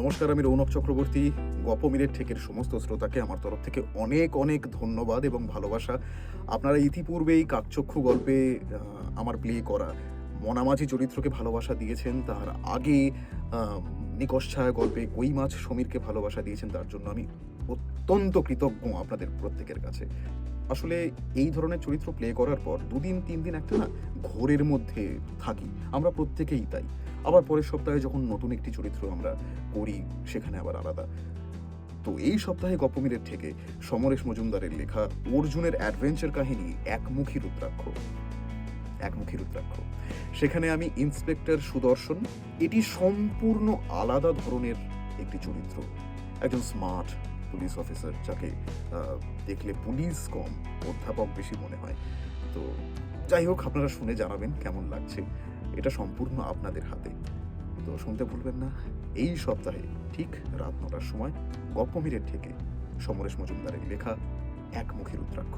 নমস্কার আমি রৌনক চক্রবর্তী। গপমিরের ঠেকের সমস্ত শ্রোতাকে আমার তরফ থেকে অনেক অনেক ধন্যবাদ এবং ভালোবাসা। আপনারা ইতিপূর্বেই কাকচক্ষু গল্পে আমার প্লে করা মনামাঝি চরিত্রকে ভালোবাসা দিয়েছেন। তার আগে আহ, নিকশ ছায়া গল্পে কই মাছ সমীরকে ভালোবাসা দিয়েছেন তার জন্য আমি অত্যন্ত কৃতজ্ঞ আপনাদের প্রত্যেকের কাছে। আসলে এই ধরনের চরিত্র প্লে করার পর দুদিন তিন দিন একটা না ঘোরের মধ্যে থাকি। আমরা প্রত্যেকেই তাই। আবার পরের সপ্তাহে যখন নতুন একটি চরিত্র আমরা করি, সেখানে আবার আলাদা। তো এই সপ্তাহে গপমিরের থেকে সমরেশ মজুমদারের লেখা অর্জুনের অ্যাডভেঞ্চার কাহিনী, একমুখী রুদ্রাক্ষ। একমুখী রুদ্রাক্ষ। সেখানে আমি ইন্সপেক্টর সুদর্শন, এটি সম্পূর্ণ আলাদা ধরনের একটি চরিত্র। একজন স্মার্ট পুলিশ অফিসার যাকে দেখলে পুলিশ কম, অধ্যাপক বেশি মনে হয়। তো যাই হোক, আপনারা শুনে জানাবেন কেমন লাগছে। এটা সম্পূর্ণ আপনাদের হাতে। তো শুনতে ভুলবেন না, এই সপ্তাহে ঠিক রাত নটার সময় গপমিরের থেকে সমরেশ মজুমদারের লেখা একমুখী রুদ্রাক্ষ